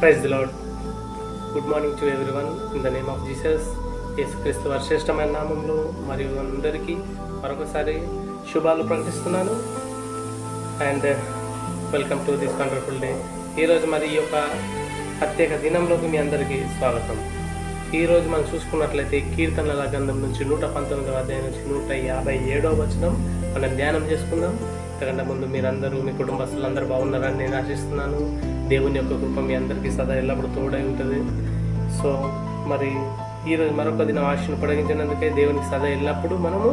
Praise the Lord good morning to everyone in the name of Jesus యేసుక్రీస్తు వారి శ్రేష్టమైన నామంలో మరియు అందరికీ మరొకసారి శుభాలు ప్రకటిస్తున్నాను. And welcome to this wonderful day ఈరోజు మరి ఈ యొక్క ప్రత్యేక దినంలోకి మీ అందరికీ స్వాగతం. ఈరోజు మనం చూసుకున్నట్లయితే కీర్తనల గంధం నుంచి నూట పంతొమ్మిదవ అధ్యాయం నుంచి నూట యాభై ఏడవ వచనం మనం ధ్యానం చేసుకుందాం. అంతకంటే ముందు మీరందరూ మీ కుటుంబస్తులు అందరూ బాగున్నారని నేను ఆశిస్తున్నాను. దేవుని యొక్క కృప మీ అందరికీ సదా ఎల్లప్పుడూ తోడై ఉంటుంది. సో మరి ఈరోజు మరొక దినం ఆశను పొడిగించినందుకే దేవునికి సదా ఎల్లప్పుడూ మనము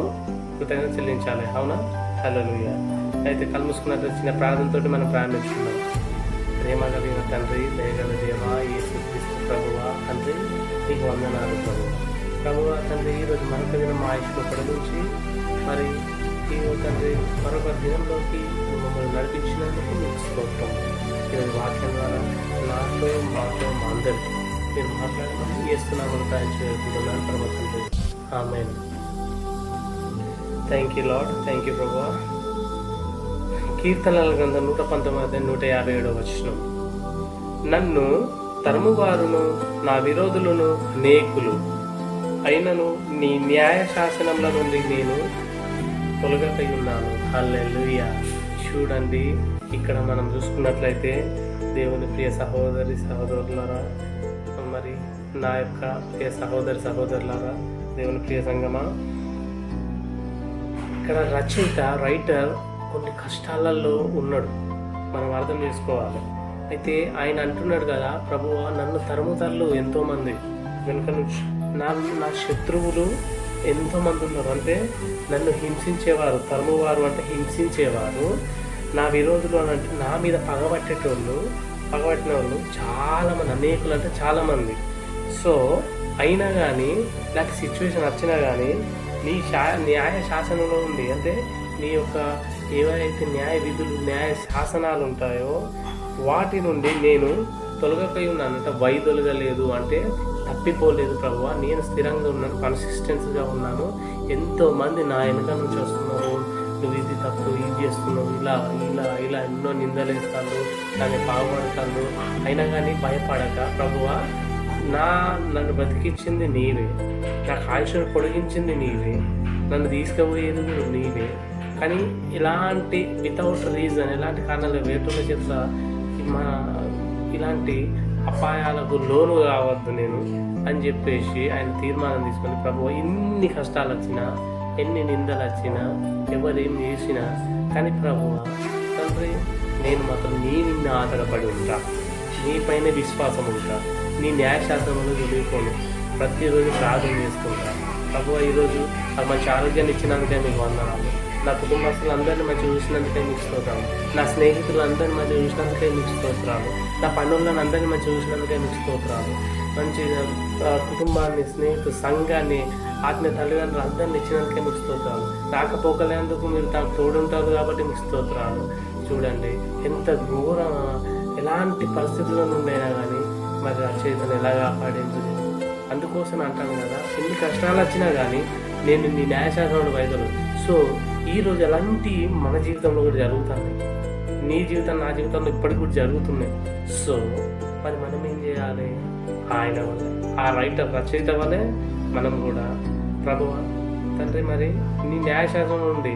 కృతజ్ఞత చెల్లించాలి. అవునా? హలో అయితే కళ్ళు చిన్న ప్రార్థనతో మనం ప్రారంభించుకున్నాం ప్రేమ కలిగిన తండ్రి దయగల దేవా యేసు క్రీస్తు ప్రభువా తండ్రి నీకు వందనాలు ప్రభువ ప్రభువా తండ్రి ఈరోజు మరొక దినం మా ఆయుష్ను పొడిగించి మరొక దినంలోకి మమ్మల్ని నడిపించినందుకు మీకు స్తోత్రం. ఈరోజు వాక్యం ద్వారా నాతో మాతో మా అందరికీ మీరు మాట్లాడమని చేస్తున్నామని ఆయన చేరుకుంటున్నాను ప్రభు ఆమె thank you Lord thank you ప్రభా. కీర్తనల గ్రంథం నూట పంతొమ్మిది నూట యాభై ఏడవ వచ్చిన నన్ను తరుమువారును నా విరోధులను అనేకులు అయినను నీ న్యాయ శాసనముల నుండి నేను తొలగకై ఉన్నాను హల్లెలూయ. చూడండి ఇక్కడ మనం చూసుకున్నట్లయితే దేవుని ప్రియ సహోదరి సహోదరులారా మరి నా యొక్క ప్రియ సహోదరి సహోదరులారా దేవుని ప్రియ సంగమా. ఇక్కడ రచయిత రైటర్ కొన్ని కష్టాలలో ఉన్నాడు. మనం అర్థం చేసుకోవాలి. అయితే ఆయన అంటున్నాడు కదా ప్రభువా నన్ను తరుముతల్లు ఎంతోమంది వెనుక నుంచి నా నా శత్రువులు ఎంతోమంది ఉన్నారు. అంటే నన్ను హింసించేవారు తరుమువారు అంటే హింసించేవారు. నా విరోధులు అని అంటే నా మీద పగబట్టేటోళ్ళు పగబట్టిన వాళ్ళు చాలామంది అనేకులు అంటే చాలామంది. సో అయినా కానీ నాకు సిచ్యువేషన్ వచ్చినా కానీ నీ శా న్యాయ శాసనంలో ఉంది. అంటే నీ యొక్క ఏవైతే న్యాయ విధులు న్యాయ శాసనాలు ఉంటాయో వాటి నుండి నేను తొలగపోయి ఉన్నాను. అంటే వైదొలగలేదు అంటే తప్పిపోలేదు ప్రభు నేను స్థిరంగా ఉన్నాను కన్సిస్టెన్సీగా ఉన్నాను. ఎంతో మంది నా వెనక నుంచి వస్తున్నారు. నువ్వు ఇది తప్పు ఇది చేస్తున్నావు ఇలా ఇలా ఇలా ఎన్నో నిందలేస్తాను దాన్ని బాగుపడతాను అయినా కానీ భయపడక ప్రభువా. నా నన్ను బతికించింది నీవే. నాకు ఆయుష్ను పొడిగించింది నీవే. నన్ను తీసుకుపోయేది కూడా నీవే. కానీ ఇలాంటి వితౌట్ రీజన్ ఎలాంటి కారణాలు వేటుల చేత మా ఇలాంటి అపాయాలకు లోను కావద్దు నేను అని చెప్పేసి ఆయన తీర్మానం తీసుకొని ప్రభు ఎన్ని కష్టాలు వచ్చినా ఎన్ని నిందలు వచ్చినా ఎవరేం చేసినా కానీ ప్రభు తండ్రి నేను మాత్రం నీ నిన్న ఆధారపడి ఉంటా. నీపైన విశ్వాసం ఉంటా. నీ న్యాయశాస్త్రంలో చదువుకోను ప్రతిరోజు ప్రార్థన చేసుకుంటా. ప్రభు ఈరోజు అది మంచి ఆరోగ్యాన్ని ఇచ్చినందుకే మీకు వందనాలు. నా కుటుంబస్తులందరినీ మంచి చూసినందుకే మీకు స్తోత్రాలు నా స్నేహితులందరినీ అందరినీ చూసినందుకే మీకు స్తోత్రాలు నా పనులను అందరినీ మంచి చూసినందుకే మీకు స్తోత్రాలు మంచి కుటుంబాన్ని స్నేహితు సంఘాన్ని ఆత్మీయ తల్లిదండ్రులు అందరిని ఇచ్చినందుకే మీకు స్తోత్రాలు రాకపోకలేందుకు మీరు తాను తోడుంటారు కాబట్టి మీకు స్తోత్రాలు. చూడండి ఎంత ఘోర ఎలాంటి పరిస్థితుల్లో ఉండైనా కానీ మరి రచయితను ఎలా కాపాడింది. అందుకోసం అంటాను కదా ఎన్ని కష్టాలు వచ్చినా కానీ నేను నీ న్యాయశాస్త్రంలో వైద్యులు సో ఈరోజు అలాంటి ఎలాంటి మన జీవితంలో కూడా జరుగుతుంది. నీ జీవితం నా జీవితంలో ఇప్పటికి కూడా జరుగుతున్నాయి. సో మరి మనం ఏం చేయాలి? ఆయన వల్లే. ఆ రైటర్ రచయిత వల్లే మనం కూడా ప్రభువ తండ్రి మరి నీ న్యాయశాస్త్రం ఉంది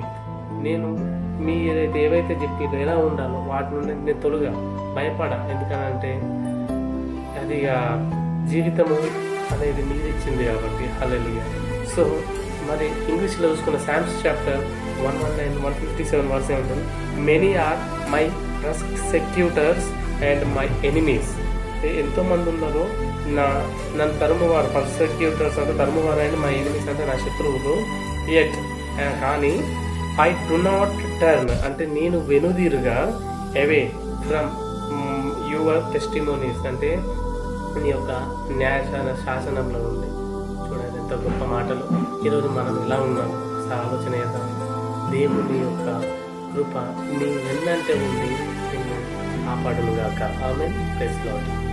నేను మీరైతే ఏవైతే చెప్పి ఎలా ఉండాలో వాటి నుండి నేను తొలుగా భయపడ. ఎందుకనంటే అది ఇక జీవితము అనేది మీరు ఇచ్చింది కాబట్టి హల్లెలూయా సో మరి ఇంగ్లీష్లో చూసుకున్న Psalms chapter one one nine one fifty seven verse ఉంటుంది. Many are my persecutors and my enemies ఎంతో మంది ఉన్నారు నా నన్ను తరుమువారు పర్సెక్యూటర్స్ అంటే తరుమువారు అండ్ మై ఎనిమీస్ అంటే నా శత్రువులు. ఎట్ కానీ ఐ డు నాట్ టర్న్ అంటే నేను వెనుదీరుగా అవే ఫ్రమ్ యువర్ టెస్టిమోనీస్ అంటే నీ యొక్క న్యాయ శాసనంలో ఉంది. చూడండి ఎంత గొప్ప మాటలు. ఈరోజు మనం ఇలా ఉన్నాం. ఆలోచన చేద్దాం. దేవుని యొక్క కృప నీ వెన్నంటే ఉండి నిన్ను కాపాడునుగాక ఆమె ప్రెస్ లాడ్.